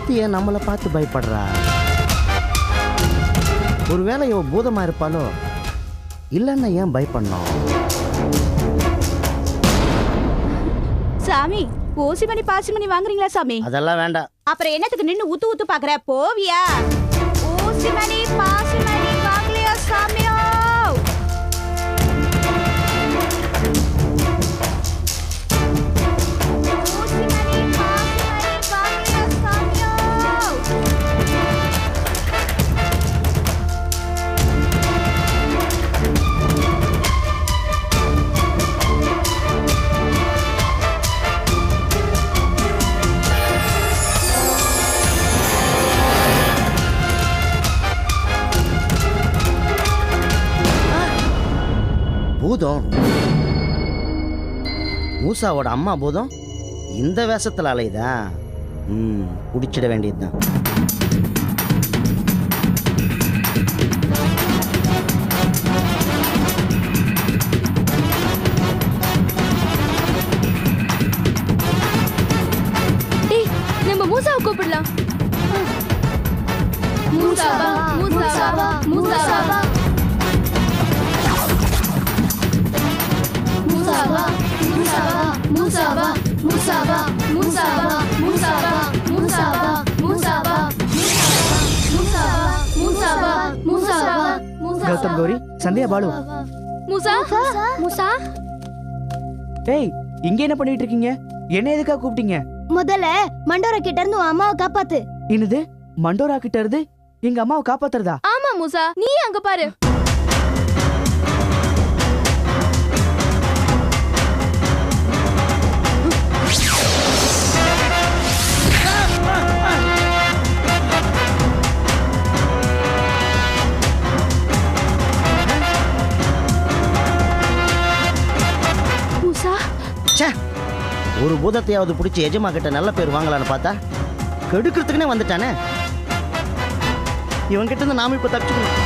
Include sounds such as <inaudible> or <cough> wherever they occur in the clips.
இந்த குரத்திய நம்மளை பார்த்து பயப்படுறா. ஒருவேளை இவ பூதமா இருப்பாளோ? இல்லைன்னா ஏன் பயப்படணும்? சாமி ஓசி மணி பாசி மணி வாங்குறீங்களா சாமி? அதெல்லாம் வேண்டாம். அப்புறம் என்னத்துக்கு நின்னு ஊத்து ஊத்து பாக்குற போவியா? ஓசி மணி பாசி மூசாவோட அம்மா பூதம் இந்த வேஷத்தில் அலையுதா? ம் பிடிச்சிட வேண்டியதுதான். பாலு மூசா மூசா? ஏய் இங்க என்ன பண்ணிட்டு இருக்கீங்க என்ன எதுக்காக கூப்பிட்டீங்க? முதல்ல மண்டோர கிட்ட இருந்து உன் அம்மாவை காப்பாத்து. என்னது? மண்டோரா கிட்ட இருந்து எங்க அம்மாவை காப்பாத்துறதா? ஆமா மூசா. நீ அங்க பாரு. ச்சே. ஒரு பூதத்தையாவது பிடிச்சி எஜமா கிட்ட நல்ல பேர் வாங்கலான்னு பார்த்தா கெடுக்கிறதுக்குனே வந்துட்டானே. இவன் கிட்ட இருந்து நாம இப்ப தப்பிச்சுக்கணும்.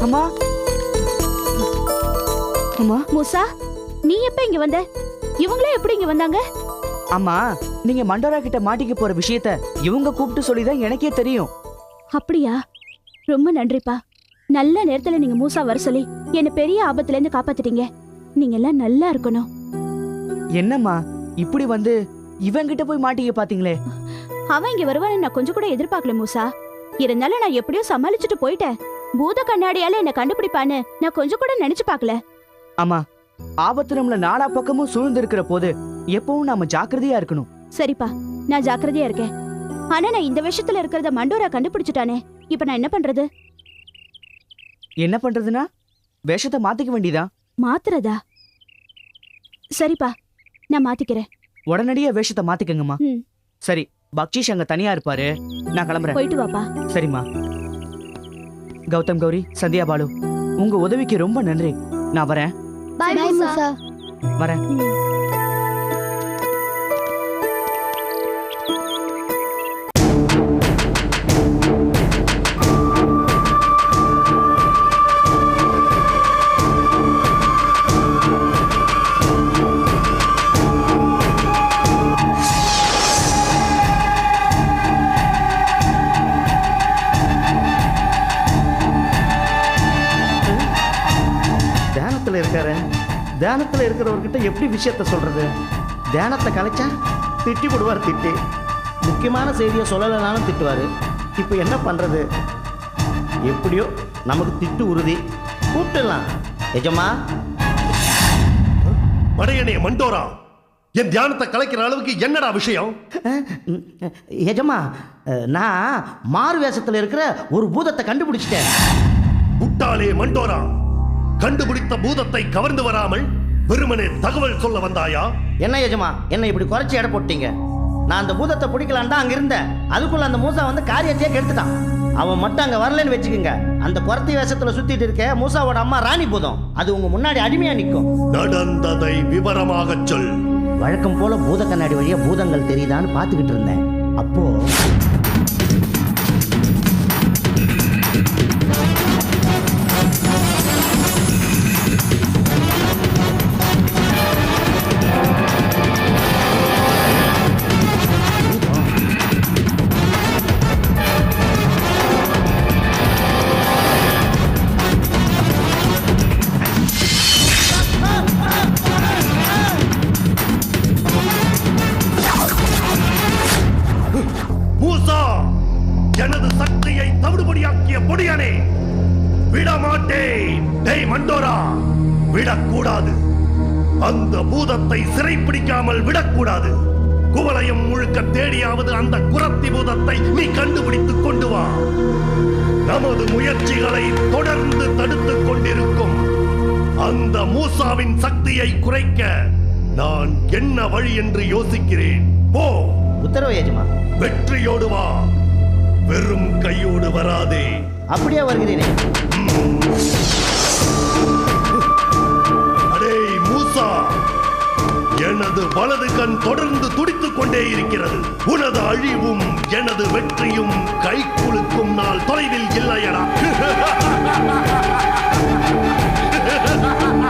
அம்மா. அம்மா. மூசா நீ எப்ப இங்க வந்த? இவங்களே எப்படி இங்க வந்தாங்க? அம்மா நீங்க மண்டோரா கிட்ட மாட்டிக்க போற விஷயத்த இவங்க கூப்பிட்டு சொல்லிதான் எனக்கே தெரியும். அப்படியா? ரொம்ப நன்றிப்பா. நல்ல நேரத்துல நீங்க மூசா வர சொல்லி என்ன பெரிய ஆபத்துல இருந்து காப்பாத்திட்டீங்க. நீங்க எல்லாம் நல்லா இருக்கணும். என்னம்மா? இப்படி வந்து இவங்கிட்ட போய் மாட்டிக்க பாத்தீங்களே? அவன் இங்க வருவான்னு நான் கொஞ்சம் கூட எதிர்பார்க்கல மூசா. இருந்தாலும் நான் எப்படியோ சமாளிச்சுட்டு போயிட்டேன். பூத கண்ணாடியால என்ன கண்டுபிடிப்பான்னு நான் கொஞ்சம் கூட நினைச்சு பார்க்கல. அம்மா ஆபத்து நம்மள நாலா பக்கமும் சூழ்ந்து இருக்கிற போது எப்பவும் நாம ஜாக்கிரதையா இருக்கணும். சரிப்பா நான் ஜாக்கிரதையா இருக்கேன். ஆனா நான் இந்த விஷயத்துல இருக்கிறத மண்டோரா கண்டுபிடிச்சிட்டானே. இப்ப நான் என்ன பண்றது? என்ன பண்றதுன்னா? வேஷத்தை மாத்திக்க வேண்டியதா? மாத்துறதா? சரிப்பா நான் மாத்திக்கிறேன். உடனடியா வேஷத்தை மாத்திக்கங்கம்மா. ம். சரி பக்ஷீஷ் அங்க தனியா இருப்பாரு. நான் கிளம்புறேன். போயிட்டு வாப்பா. சரிம்மா. கௌதம் கௌரி சந்தியா பாலு உங்க உதவிக்கு ரொம்ப நன்றி. நான் வரேன். பாய் மூசா. வரேன். தியானத்துல இருக்கிறவர்கிட்ட எப்படி விஷயத்த சொல்றது? தியானத்தை கலைச்சா திட்டி போடுவார் திட்டி. முக்கியமான செய்தியை சொல்லலைனாலும் திட்டுவார். இப்போ என்ன பண்றது? எப்படியோ நமக்கு திட்டு உறுதி. கூப்பிட்டுலாம் எஜமா? படையனே மண்டோரா என் தியானத்தை கலைக்கிற அளவுக்கு என்னடா விஷயம்? எஜமா நான் மாறு வேஷத்துல இருக்கிற ஒரு பூதத்தை கண்டுபிடிச்சிட்டேன். முட்டாளே மண்டோரா கண்டுபிடித்த பூதத்தை கவர்ந்து வராமல் வெறுமனே தகவல் சொல்ல வந்தாயா? என்ன எஜமா என்ன இப்படி குறைச்சி எடை போட்டீங்க? நான் அந்த பூதத்தை பிடிக்கலான்னு தான் அங்க இருந்தேன். அதுக்குள்ள அந்த மூசா வந்து காரியத்தையே கெடுத்துட்டான். அவன் மட்டும் அங்க வரலன்னு வச்சுக்கோங்க. அந்த குறத்தி வேஷத்துல சுத்திட்டு இருக்க மூசாவோட அம்மா ராணி பூதம். அது உங்க முன்னாடி அடிமையா நிற்கும் நடந்ததை விவரமாகச் சொல். வழக்கம் போல பூத கண்ணாடி வழியா பூதங்கள் தெரியுதான்னு பார்த்துக்கிட்டு இருந்தேன். அப்போ மூசா எனது சக்தியை தவிடுபடியாக்கிய பொடியனே விடமாட்டே டேய் மண்டோரா விடக்கூடாது. அந்த பூதத்தை சிறைப்பிடிக்காமல் விடக்கூடாது. குவளையும் முழுக்க தேடியாவது அந்த குரத்தி பூதத்தை நீ கண்டுபிடித்துக் கொண்டு வா. நமது முயற்சிகளை தொடர்ந்து தடுத்துக் கொண்டிருக்கும். அந்த மூசாவின் சக்தியை குறைக்க நான் என்ன வழி என்று யோசிக்கிறேன். போ. உத்தரவு வெற்றியோடு வா. வெறும் கையோடு வராதே. அப்படியே வருகிறேனே? அடே மூசா எனது வலது கண் தொடர்ந்து துடித்துக் கொண்டே இருக்கிறது. உனது அழிவும் எனது வெற்றியும் கை குலுக்கும் நாள் தொலைவில் இல்லையடா. <laughs>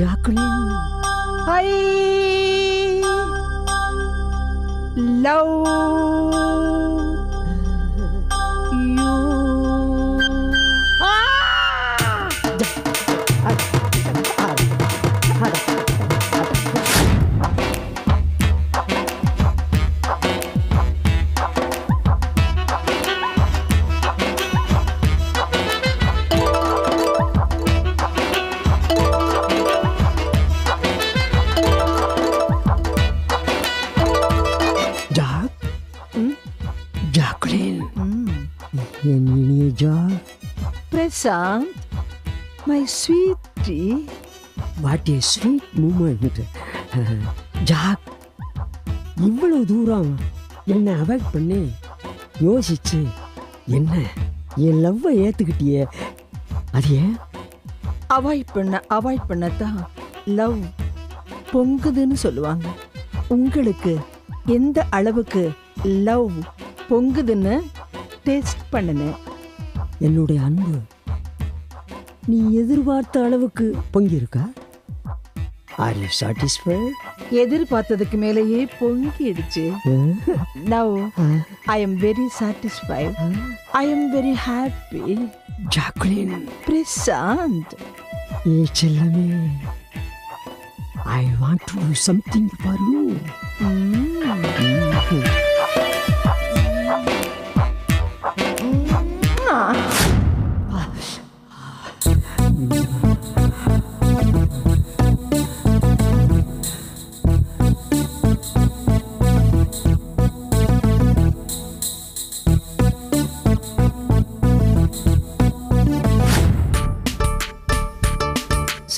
Jacqueline. I love Prashanth my sweetie what a sweet moment Jack இவ்வளவு தூரம் என்னை அவாய்ட் பண்ணி யோசிச்சு என்ன என் லவ்வை ஏற்றுக்கிட்டியே அது ஏன்? அவாய்ட் பண்ண அவாய்ட் பண்ணத்தான் லவ் பொங்குதுன்னு சொல்லுவாங்க. உங்களுக்கு எந்த அளவுக்கு லவ் பொங்குதுன்னு டேஸ்ட் பண்ணுனேன். என்னுடைய அன்பு நீ எதிர்பார்த்த அளவுக்கு. பொங்கியிருக்கா? ஆர் யூ சாட்டிஸ்ஃபைட் எதிர்பார்த்ததுக்கு மேலேயே பொங்கிடுச்சு. Now I am very satisfied I am very happy Jacqueline. Prashanth. A Chellamae I want to do something for you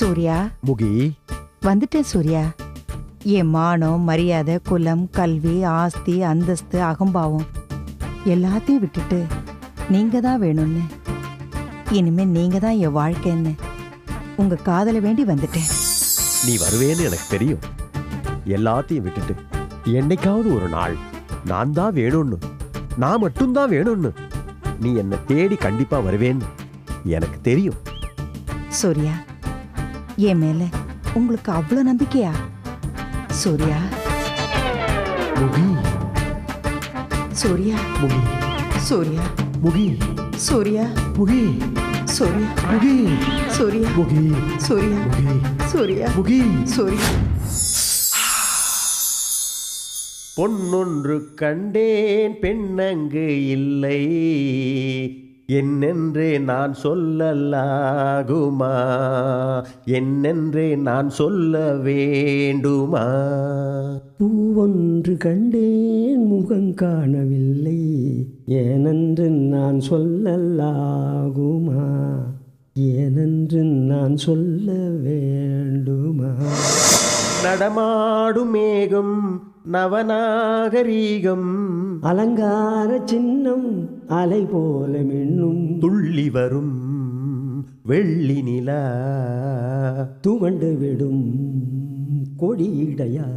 Surya. Mugi. வந்துட்டேன் சூர்யா. என் மானம் மரியாதை குலம் கல்வி ஆஸ்தி அந்தஸ்து அகம்பாவம் எல்லாத்தையும் விட்டுட்டு நீங்க தான் வேணும்னு. இனிமே நீங்க தான் என் வாழ்க்கைன்னு உங்க காதலை வேண்டி வந்துட்டேன். நீ வருவேன்னு எனக்கு தெரியும். எல்லாத்தையும் விட்டுட்டு என்னைக்காவது ஒரு நாள் நான் தான் வேணும்னு நான் மட்டும்தான் வேணும்னு நீ என்னை தேடி கண்டிப்பா வருவேன்னு எனக்கு தெரியும். சூர்யா என் மேல உங்களுக்கு அவ்வளோ நம்பிக்கையா? சூர்யா. சூர்யா. சூர்யா. சூர்யா. சூர்யா. சூர்யா. சூர்யா. சூர்யா. சூர்யா. பொன்னொன்று கண்டேன் பெண்ணங்கு இல்லை. என்னென்றே நான் சொல்லலாகுமா? என்னென்றே நான் சொல்ல வேண்டுமா? பூவொன்று கண்டேன் முகம் காணவில்லை. ஏனென்று நான் சொல்லலாகுமா? ஏனென்று நான் சொல்ல வேண்டுமா? நடமாடும் மேகம் நவநாகரீகம் அலங்கார சின்னம் அலை போல மின்னும். துள்ளி வரும் வெள்ளி நிலா. துவண்டு விடும் கொடியிடையார்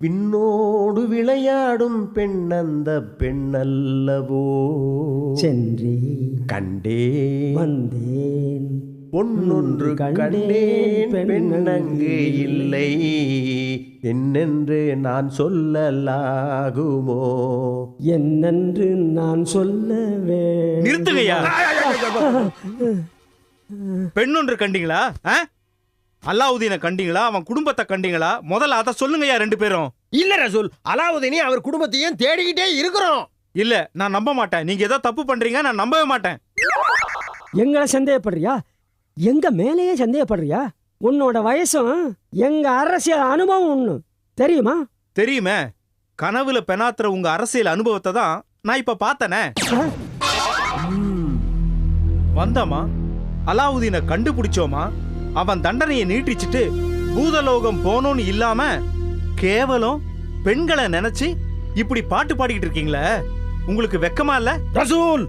பின்னோடு விளையாடும் பெண் அந்த பெண்ணல்லவோ. சென்றே கண்டே வந்தேன். பொன்னொன்று கண்டேன் பெண்ணங்கு இல்லை. என்னென்று நான் சொல்லலாகுமோ? என்னென்று நான் சொல்லவே நிறுத்துங்கய்யா. பெண்ணொன்று கண்டீங்களா? ஆ? அலாவுதீனை கண்டீங்களா? அவன் குடும்பத்தை கண்டீங்களா? முதல்ல அதை சொல்லுங்கய்யா ரெண்டு பேரும். இல்ல ரசூல் அலாவுதீனையும் அவர் குடும்பத்தையும் தேடிக்கிட்டே இருக்கிறோம். இல்ல நான் நம்ப மாட்டேன். நீங்க ஏதோ தப்பு பண்றீங்க நான் நம்பவே மாட்டேன். எங்களை சந்தேகப்படுறியா? எங்க மேலேயே சந்தேகப்படுறியா? உன்னோட வயசும் எங்க அரசியல் அனுபவம் ஒண்ணு. தெரியுமா? தெரியுமே. கனவுல பெனாத்துற உங்க அரசியல் அனுபவத்தை தான் நான் இப்ப பார்த்தனே. வந்தோமா அலாவுதீனை கண்டுபிடிச்சோமா அவன் தண்டனையை நீட்டிச்சிட்டு பூதலோகம் போனோன்னு இல்லாம கேவலம் பெண்களை நினைச்சு இப்படி பாட்டு பாடிக்கிட்டு இருக்கீங்களே. உங்களுக்கு வெக்கமா இல்ல? ரசூல்!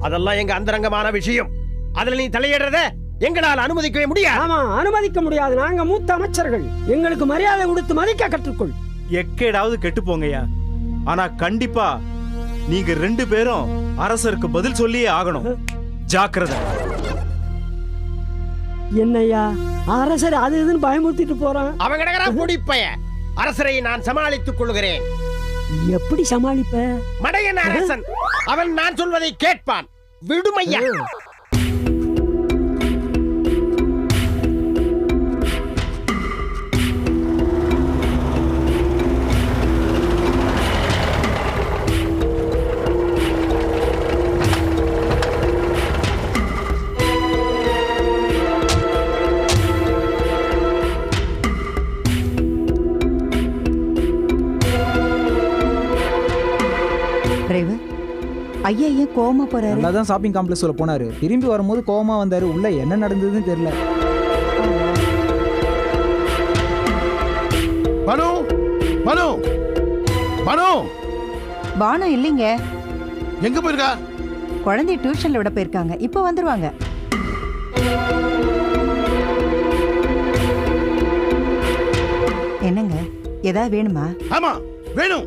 அதெல்லாம் எங்க அந்தரங்கமான விஷயம். அதுல நீ தலையிடுறத? எங்களால் அனுமதிக்கவே முடியாது. ஆமா அனுமதிக்க முடியாது. நாங்க மூத்த அமைச்சர்கள். எங்களுக்கு மரியாதை கொடுத்து மதிக்க கற்றுக்கொள். எக்கேடாவது கெட்டு போங்கய்யா. ஆனா கண்டிப்பா நீங்க ரெண்டு பேரும் அரசருக்கு பதில் சொல்லியே ஆகணும். ஜாக்கிரதை. என்னய்யா? அரசர் அது இதுன்னு பயமுறுத்திட்டு போறான். அவன் கிடக்கிறான் பொடிப்பைய அரசரை நான் சமாளித்துக் கொள்கிறேன் எப்படி சமாளிப்ப? மடையன் அரசன் அவன் நான் சொல்வதை கேட்பான். விடுமையா? டிரைவர் ஐயா ஏன் கோவமா போறாரு? நல்லா தான் ஷாப்பிங் காம்ப்ளெக்ஸ்ல போனாரு. திரும்பி வரும்போது கோவமா வந்தாரு. உள்ள என்ன நடந்ததுன்னு தெரியல. மனு! மனு! மனு! பானம் இல்லைங்க. எங்க போயிருக்கா? குழந்தைய டியூஷன்ல விட போயிருக்காங்க. இப்போ வந்துருவாங்க. என்னங்க? ஏதாவது வேணுமா? ஆமா வேணும்.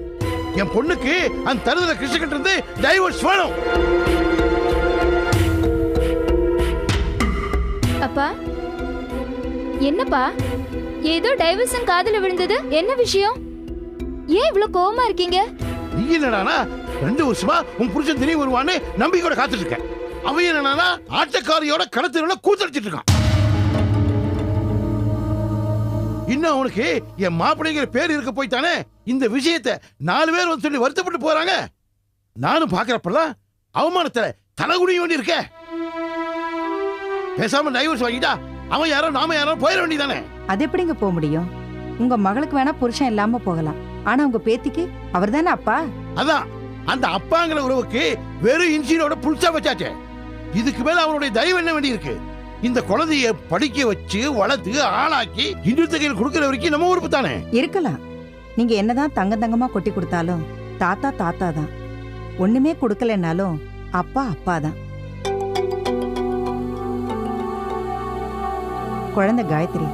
என் பொண்ணுக்கு அந்த தருதல கிருஷ்ணகிட்ட இருந்து டைவர்ஸ் வேணும். அப்பா என்னப்பா? ஏதோ டைவர்சன் காதுல விழுந்தது. என்ன விஷயம்? ஏன் இவ்ளோ கோவமா இருக்கீங்க? நீ என்னடானா ரெண்டு வருஷமா உன் புருஷன் திடீர் வருவான்னு நம்பிக்கையோட காத்துட்டு இருக்க. அவன் என்னடானா ஆட்டக்காரியோட கடத்தில கூத்தடிச்சிட்டு இருக்கான். இன்னும் அவனுக்கு என் மாப்பிள்ளைங்கிற பேர் இருக்க போய்த்தானே? இந்த விஷயத்தை நாலு பேர் வந்து சொல்லி வருத்தப்பட்டு போறாங்க. நானும் பாக்குறப்பெல்லாம் அவமானத்துல தலைகுடி வேண்டி இருக்க பேசாம டைவர்ஸ் வாங்கிட்டா அவன் யாரோ நாம யாரோ போயிட வேண்டியதானே? அது எப்படிங்க போக முடியும்? உங்க மகளுக்கு வேணா புருஷன் இல்லாம போகலாம். ஆனா உங்க பேத்திக்கு அவர் தானே அப்பா? அதான். அந்த அப்பாங்கிற உறவுக்கு வெறும் இன்சியனோட புல்சா வச்சாச்சே. இதுக்கு மேல அவனுடைய தயவு என்ன வேண்டி இருக்கு இந்த குழந்தைய படிக்க வச்சு வளர்த்து ஆளாக்கி இன்னொருத்த கையில் கொடுக்கிற வரைக்கும் நம்ம உறுப்பு தானே? இருக்கலாம். நீங்க என்னதான் தங்க தங்கமா கொட்டி கொடுத்தாலும் தாத்தா தாத்தா தான். ஒண்ணுமே கொடுக்கலனாலும் அப்பா அப்பா தான். குழந்தை காயத்ரி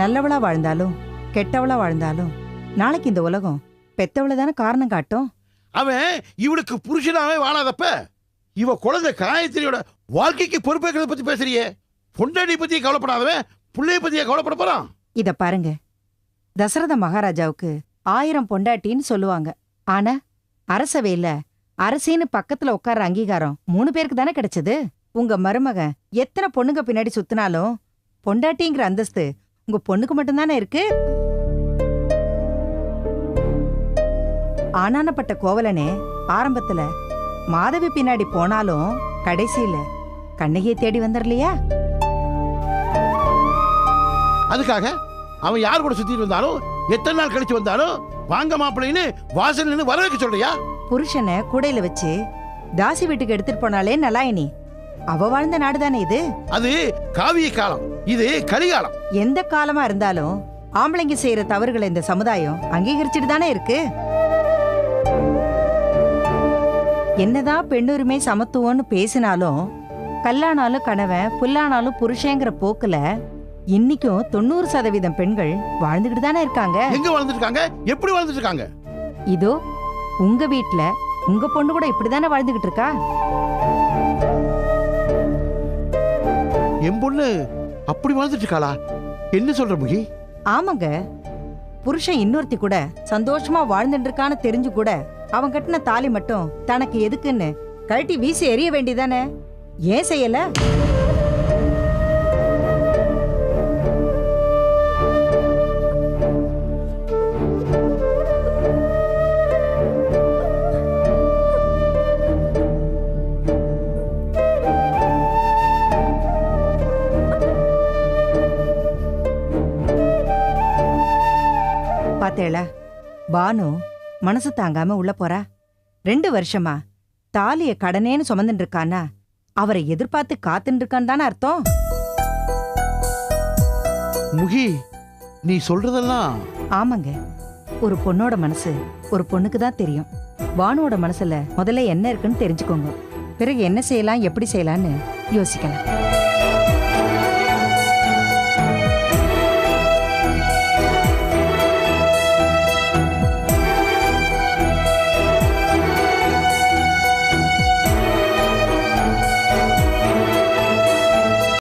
நல்லவளா வாழ்ந்தாலும் கெட்டவளா வாழ்ந்தாலும் நாளைக்கு இந்த உலகம் பெத்தவளை தானே காரணம் காட்டும்? அவன் இவளுக்கு புருஷனாவே வாழாதப்ப இவ குழந்தை காயத்ரியோட வாழ்க்கைக்கு பொறுப்பேற்கிறத பத்தி பேசுறியே. பொண்டாடி பத்தி கவலைப்படாதவன் பிள்ளைய பத்தியே கவலைப்பட போறான். இத பாருங்க. தசரத மகாராஜாவுக்கு ஆயிரம் பொண்டாட்டின்னு சொல்லுவாங்க. ஆனா அரசவையில அரசின்னு பக்கத்துல உட்கார்ற அங்கீகாரம் மூணு பேருக்கு தானே கிடைச்சது? உங்க மருமகன் எத்தனை பொண்ணுங்க பின்னாடி சுத்தினாலும் பொண்டாட்டிங்கிற அந்தஸ்து உங்க பொண்ணுக்கு மட்டும்தானே இருக்கு? ஆனானப்பட்ட கோவலனே ஆரம்பத்துல மாதவி பின்னாடி போனாலும் கடைசியில கண்ணகியை தேடி வந்துடலையா அதுக்காக அவன் யார் கூட சுத்திட்டு வந்தாலும் எத்தனை நாள் கழிச்சு வந்தாலும் வாங்க மாப்பிள்ளைன்னு வாசல் நின்னு வர வைக்க சொல்றியா? புருஷனை கூடையில வச்சு தாசி வீட்டுக்கு எடுத்துட்டு போனாலே நலாயினி அவ வாழ்ந்த நாடுதானே இது? அது காவிய காலம். இது கலிகாலம். எந்த காலமா இருந்தாலும் ஆம்பளைங்க செய்யற தவறுகளை இந்த சமுதாயம் அங்கீகரிச்சுட்டு தானே இருக்கு? என்னதான் பெண்ணுரிமை சமத்துவம்னு பேசினாலும் கல்லானாலும் கணவன் புல்லானாலும் புருஷங்கிற போக்குல இன்னைக்கும் தொண்ணூறு சதவீதம் பெண்கள் வாழ்ந்துகிட்டு தானே இருக்காங்க. எங்க வாழ்ந்துட்டு இருக்காங்க எப்படி வாழ்ந்துட்டு இருக்காங்க இதோ உங்க வீட்ல உங்க பொண்ணு கூட இப்படிதானே வாழ்ந்துகிட்டு இருக்கா? என் பொண்ணு அப்படி வாழ்ந்துட்டு இருக்காளா என்ன சொல்ற முகி? ஆமாங்க. புருஷன் இன்னொருத்தி கூட சந்தோஷமா வாழ்ந்துட்டு இருக்கான்னு தெரிஞ்சு கூட அவன் கட்டின தாலி மட்டும் தனக்கு எதுக்குன்னு கழட்டி வீசி எறிய வேண்டியதானே? ஏன் செய்யல? பாத்தேளா பானு மனசு தாங்காம உள்ள போறா. ரெண்டு வருஷமா தாலிய கடனேன்னு சுமந்துட்டு இருக்கானா அவரை எதிர்பார்த்து காத்துட்டு இருக்கான்னு தானே அர்த்தம்? முகி நீ சொல்றதெல்லாம் ஆமாங்க. ஒரு பொண்ணோட மனசு ஒரு பொண்ணுக்கு தான் தெரியும். பானுவோட மனசுல முதல்ல என்ன இருக்குன்னு தெரிஞ்சுக்கோங்க. பிறகு என்ன செய்யலாம் எப்படி செய்யலாம்னு யோசிக்கலாம்.